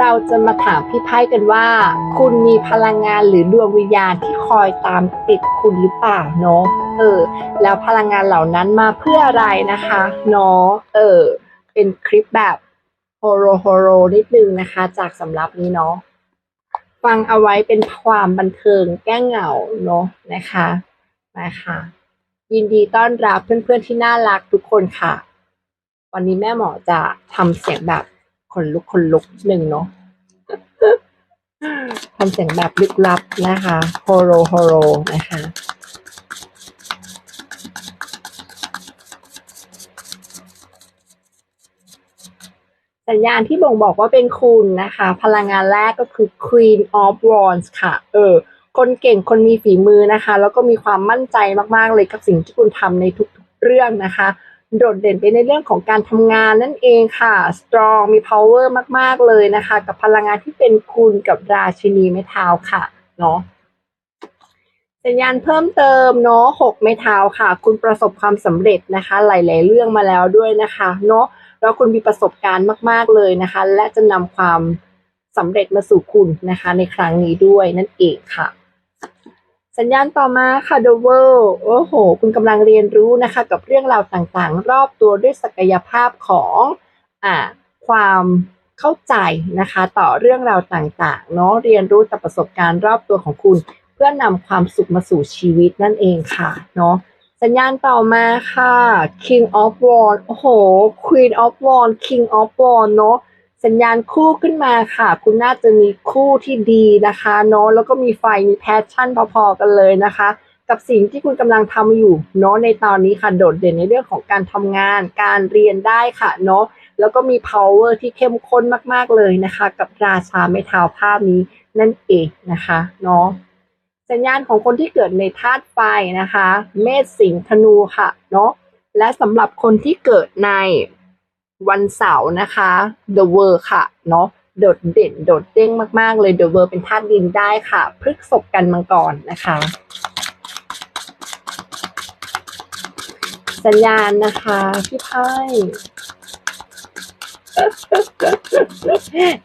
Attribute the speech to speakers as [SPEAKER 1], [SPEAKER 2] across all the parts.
[SPEAKER 1] เราจะมาถามพี่ไพ่กันว่า คุณมีพลังงานหรือดวงวิญญาณที่คอยตามติดคุณหรือเปล่าเนาะเออ แล้วพลังงานเหล่านั้นมาเพื่ออะไรนะคะเนาะเออ เป็นคลิปแบบโฮโรโฮโรนิดนึงนะคะ จากสำรับนี้เนาะฟังเอาไว้เป็นความบันเทิงแก้เหงาเนาะนะคะนะคะยินดีต้อนรับเพื่อนๆที่น่ารักทุกคนค่ะ วันนี้แม่หมอจะทำเสียงแบบ ขนลุกขนลุกหนึ่งเนาะทำเสียงแบบลึกลับนะคะโฮโรโฮโรนะคะสัญญาณที่บ่งบอกว่าเป็นคุณนะคะ พลังงานแรกก็คือ Queen of Wands ค่ะ เออ คนเก่งคนมีฝีมือนะคะ แล้วก็มีความมั่นใจมากๆเลยกับสิ่งที่คุณทำในทุกๆเรื่องนะคะ โดดเด่นไปในเรื่องของการทำงานนั่นเองค่ะ strong มี power มาก ๆ เลยนะคะ กับพลังงานที่เป็นคุณกับราชินีไม้เท้าค่ะ เนาะสัญญาณเพิ่มเติมเนาะหกไม้เท้าค่ะ คุณประสบความสำเร็จนะคะ หลาย ๆ เรื่องมาแล้วด้วยนะคะ เนาะแล้วคุณมีประสบการณ์มาก ๆ เลยนะคะ และจะนำความสำเร็จมาสู่คุณนะคะ ในครั้งนี้ด้วยนั่นเองค่ะ สัญญาณต่อมาค่ะ The World โอ้โห คุณกำลังเรียนรู้นะคะ กับเรื่องราวต่างๆ รอบตัวด้วยศักยภาพของอ่าความเข้าใจนะคะ ต่อเรื่องราวต่างๆเนาะเรียนรู้จากประสบการณ์รอบตัวของคุณ เพื่อนำความสุขมาสู่ชีวิตนั่นเองค่ะเนาะสัญญาณต่อมาค่ะ King of w a n d โอ้โห Queen of w a n d King of w a n d เนาะ สัญญาณคู่ขึ้นมาค่ะ คุณน่าจะมีคู่ที่ดีนะคะเนาะแล้วก็มีไฟมีแพชชั่นพอๆกันเลยนะคะ กับสิ่งที่คุณกำลังทำอยู่เนาะในตอนนี้ค่ะโดดเด่นในเรื่องของการทำงาน การเรียนได้ค่ะเนาะแล้วก็มี power ที่เข้มข้นมากๆเลยนะคะ กับราชาไม้เท้าภาพนี้นั่นเองนะคะเนาะสัญญาณของคนที่เกิดในธาตุไฟนะคะ เมษสิงห์ธนูค่ะเนาะและสำหรับคนที่เกิดใน วันเสาร์นะคะ The World ค่ะ เนาะโดดเด่น โดดเด้งมาก ๆ เลย The World เป็นธาตุดินได้ค่ะ พฤกษบกันมังกรนะคะ สัญญาณนะคะ พี่ไพ่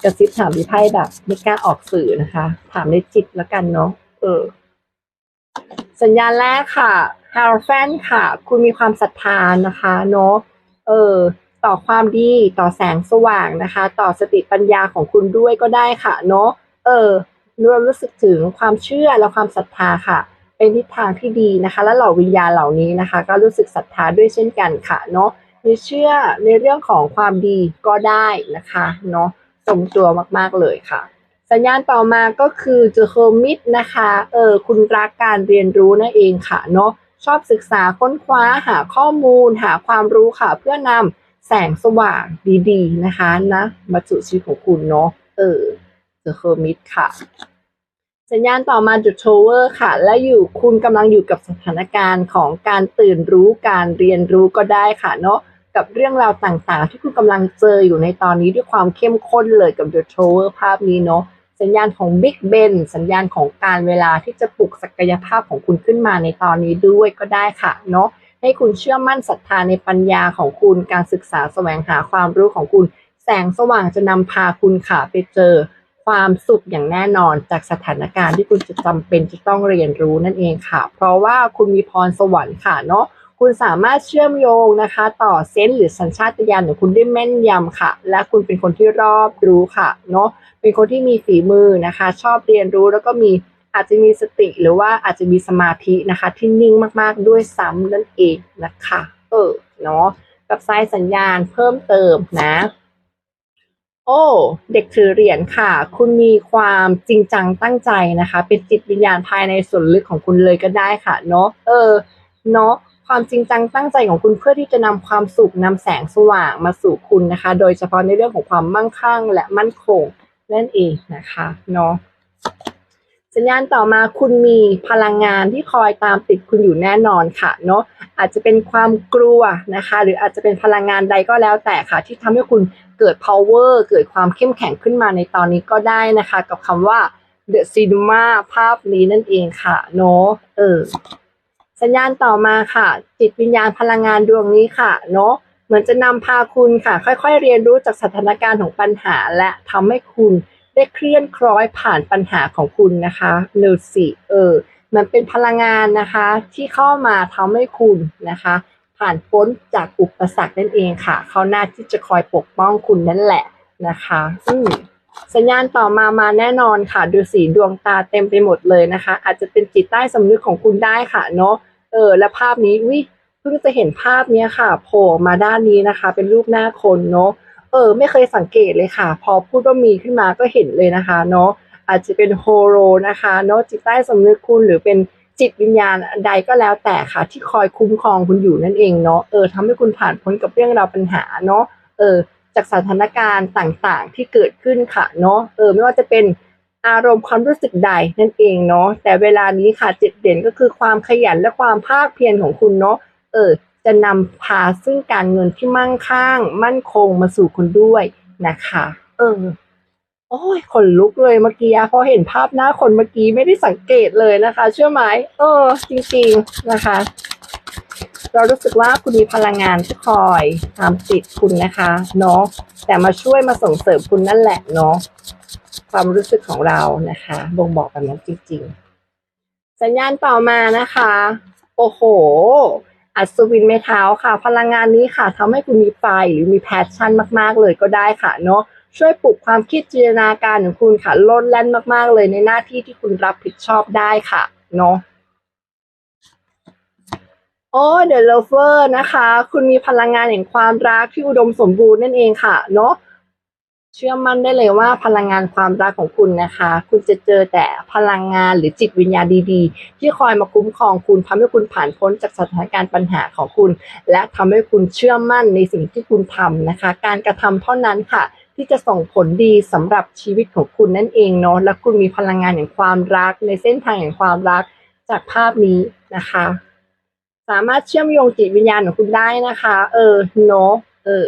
[SPEAKER 1] กระซิบถามพี่ไพ่แบบไม่กล้าออกสื่อนะคะ ถามในจิตแล้วกันเนาะเออ สัญญาณแรกค่ะฮาร์แฟนค่ะ คุณมีความศรัทธานะคะ เนาะเออ ต่อความดีต่อแสงสว่างนะคะ ต่อสติปัญญาของคุณด้วยก็ได้ค่ะเนาะเออเรารู้สึกถึงความเชื่อและความศรัทธาค่ะ เป็นทิศทางที่ดีนะคะ และเหล่าวิญญาณเหล่านี้นะคะ ก็รู้สึกศรัทธาด้วยเช่นกันค่ะเนาะในเชื่อในเรื่องของความดีก็ได้นะคะเนาะตรงตัวมาก ๆ เลยค่ะ สัญญาณต่อมาก็คือเจอโฮมิดนะคะเออคุณรักการเรียนรู้นั่นเองค่ะเนาะชอบศึกษาค้นคว้าหาข้อมูล หาความรู้ค่ะเพื่อนำ แสงสว่างดีๆนะคะนะมาสู่ชีวิตของคุณเนาะเออเจอโฮมิดค่ะ สัญญาณต่อมาจุดโชเวอร์ค่ะ และอยู่คุณกำลังอยู่กับสถานการณ์ของการตื่นรู้การเรียนรู้ก็ได้ค่ะเนาะกับเรื่องราวต่างๆ ที่คุณกำลังเจออยู่ในตอนนี้ด้วยความเข้มข้นเลยกับ The Tower ภาพนี้เนาะสัญญาณของ Big Ben สัญญาณของการเวลาที่จะปลุกศักยภาพของคุณขึ้นมาในตอนนี้ด้วยก็ได้ค่ะเนาะ ให้คุณเชื่อมั่นศรัทธาในปัญญาของคุณการศึกษาแสวงหาความรู้ของคุณ แสงสว่างจะนำพาคุณค่ะไปเจอความสุขอย่างแน่นอนจากสถานการณ์ที่คุณจะจำเป็นจะต้องเรียนรู้นั่นเองค่ะ เพราะว่าคุณมีพรสวรรค์ค่ะเนาะคุณสามารถเชื่อมโยงนะคะ ต่อเซนส์หรือสัญชาตญาณของคุณได้แม่นยำค่ะ และคุณเป็นคนที่รอบรู้ค่ะเนาะเป็นคนที่มีฝีมือนะคะ ชอบเรียนรู้แล้วก็มี อาจจะมีสติหรือว่าอาจจะมีสมาธินะคะ ที่นิ่งมากๆด้วยซ้ำนั่นเองนะคะ เออเนาะกับสายสัญญาณเพิ่มเติมนะ โอ้ เด็กถือเหรียญค่ะ คุณมีความจริงจังตั้งใจนะคะ เป็นจิตวิญญาณภายในส่วนลึกของคุณเลยก็ได้ค่ะ เนาะเออ เนาะความจริงจังตั้งใจของคุณเพื่อที่จะนำความสุขนำแสงสว่างมาสู่คุณนะคะ โดยเฉพาะในเรื่องของความมั่งคั่งและมั่นคงนั่นเองนะคะเนาะ สัญญาณต่อมาคุณมีพลังงานที่คอยตามติดคุณอยู่แน่นอนค่ะเนาะอาจจะเป็นความกลัวนะคะ หรืออาจจะเป็นพลังงานใดก็แล้วแต่ค่ะ ที่ทำให้คุณเกิด power เกิดความเข้มแข็งขึ้นมาในตอนนี้ก็ได้นะคะ กับคำว่า The Cinema ภาพนี้นั่นเองค่ะเนาะเออสัญญาณต่อมาค่ะ จิตวิญญาณพลังงานดวงนี้ค่ะเนาะเหมือนจะนำพาคุณค่ะ ค่อยๆ เรียนรู้จากสถานการณ์ของปัญหา และทำให้คุณ ได้เคลื่อนคล้อยผ่านปัญหาของคุณนะคะเร็วสิเออมันเป็นพลังงานนะคะที่เข้ามาทำให้คุณนะคะ ผ่านพ้นจากอุปสรรคนั่นเองค่ะ เขาหน้าที่จะคอยปกป้องคุณนั่นแหละนะคะอืมสัญญาณต่อมามาแน่นอนค่ะ ดูสีดวงตาเต็มไปหมดเลยนะคะ อาจจะเป็นจิตใต้สำนึกของคุณได้ค่ะเนาะเออ และภาพนี้วิเพิ่งจะเห็นภาพเนี้ยค่ะโผล่มาด้านนี้นะคะ เป็นรูปหน้าคนเนาะ เออ ไม่เคยสังเกตเลยค่ะ พอพูดว่ามีขึ้นมาก็เห็นเลยนะคะ เนาะอาจจะเป็นโฮโรนะคะเนาะจิตใต้สำนึกคุณหรือเป็นจิตวิญญาณใดก็แล้วแต่ค่ะ ที่คอยคุ้มครองคุณอยู่นั่นเองเนาะเออทำให้คุณผ่านพ้นกับเรื่องราวปัญหาเนาะเออจากสถานการณ์ต่างๆ ที่เกิดขึ้นค่ะเนาะเออไม่ว่าจะเป็นอารมณ์ความรู้สึกใดนั่นเองเนาะแต่เวลานี้ค่ะจุดเด่นก็คือความขยันและความภาคเพียรของคุณเนาะเออ จะนำพาซึ่งการเงินที่มั่งคั่ง มั่นคงมาสู่คุณด้วยนะคะ เออโอ้ยขนลุกเลยเมื่อกี้พอเห็นภาพหน้าคนเมื่อกี้ไม่ได้สังเกตเลยนะคะ เชื่อไหมเออ จริงๆนะคะ เรารู้สึกว่าคุณมีพลังงานที่คอยตามติดคุณนะคะเนาะแต่มาช่วยมาส่งเสริมคุณนั่นแหละเนาะความรู้สึกของเรานะคะบ่งบอกแบบนั้นจริง ๆ สัญญาณต่อมานะคะ โอ้โห อัศวินเมทาวค่ะ พลังงานนี้ค่ะทำให้คุณมีไฟหรือมีแพชชั่นมากๆ เลยก็ได้ค่ะเนาะช่วยปลุกความคิดจินตนาการของคุณค่ะลดแล่นมากๆ เลยในหน้าที่ที่คุณรับผิดชอบได้ค่ะเนาะโอ้เดอะเลเวอร์นะคะ คุณมีพลังงานแห่งความรักที่อุดมสมบูรณ์นั่นเองค่ะ เนาะ เชื่อมั่นได้เลยว่าพลังงานความรักของคุณนะคะ คุณจะเจอแต่พลังงานหรือจิตวิญญาณดีๆ ที่คอยมาคุ้มครองคุณทำให้คุณผ่านพ้นจากสถานการณ์ปัญหาของคุณ และทำให้คุณเชื่อมั่นในสิ่งที่คุณทำนะคะ การกระทำเท่านั้นค่ะ ที่จะส่งผลดีสำหรับชีวิตของคุณนั่นเองเนาะและคุณมีพลังงานแห่งความรัก ในเส้นทางแห่งความรักจากภาพนี้นะคะ สามารถเชื่อมโยงจิตวิญญาณของคุณได้นะคะ เออเนาะเออ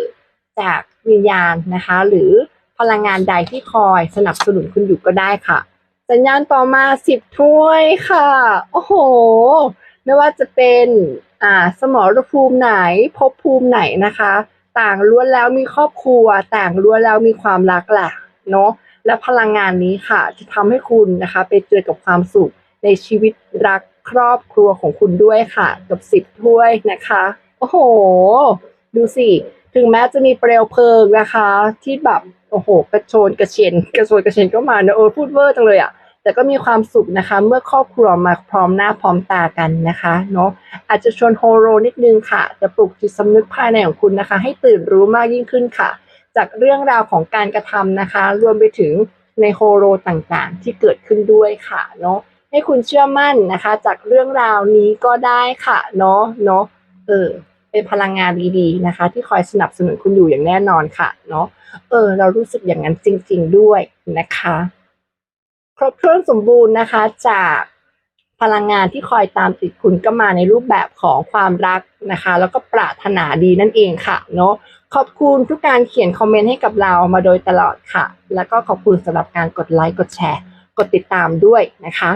[SPEAKER 1] จากวิญญาณนะคะ หรือ พลังงานใดที่คอยสนับสนุนคุณอยู่ก็ได้ค่ะ สัญญาณต่อมาสิบถ้วยค่ะ โอ้โห ไม่ว่าจะเป็นอ่าสมรภูมิไหนภพภูมิไหนนะคะ ต่างล้วนแล้วมีครอบครัว ต่างล้วนแล้วมีความรักแหละเนาะและพลังงานนี้ค่ะ จะทำให้คุณนะคะ ไปเจอกับความสุขในชีวิตรักครอบครัวของคุณด้วยค่ะ กับสิบถ้วยนะคะ โอ้โห ดูสิ ถึงแม้จะมีเปลวเพลิงนะคะ ที่แบบโอ้โห กระโชนกระเชนกระโชนกระเชนก็มาเนอะเออพูดเวอร์จังเลยอะ่ะแต่ก็มีความสุขนะคะ เมื่อครอบครัวมาพร้อมหน้าพร้อมตากันนะคะเนาะอาจจะชวนโฮโรนิดนึงค่ะ จะปลุกจิตสำนึกภายในของคุณนะคะ ให้ตื่นรู้มากยิ่งขึ้นค่ะ จากเรื่องราวของการกระทำนะคะ รวมไปถึงในโฮโรต่างๆ ที่เกิดขึ้นด้วยค่ะเนาะให้คุณเชื่อมั่นนะคะ จากเรื่องราวนี้ก็ได้ค่ะเนาะเนาะเออ เป็นพลังงานดีๆนะคะ ที่คอยสนับสนุนคุณอยู่อย่างแน่นอนค่ะเนาะเออ เรารู้สึกอย่างนั้นจริง ๆด้วยนะคะ ครบถ้วนสมบูรณ์นะคะ จากพลังงานที่คอยตามติดคุณก็มาในรูปแบบของความรักนะคะ แล้วก็ปรารถนาดีนั่นเองค่ะเนาะขอบคุณทุกการเขียนคอมเมนต์ให้กับเรามาโดยตลอดค่ะ แล้วก็ขอบคุณสำหรับการกดไลค์กดแชร์ กดติดตามด้วยนะคะ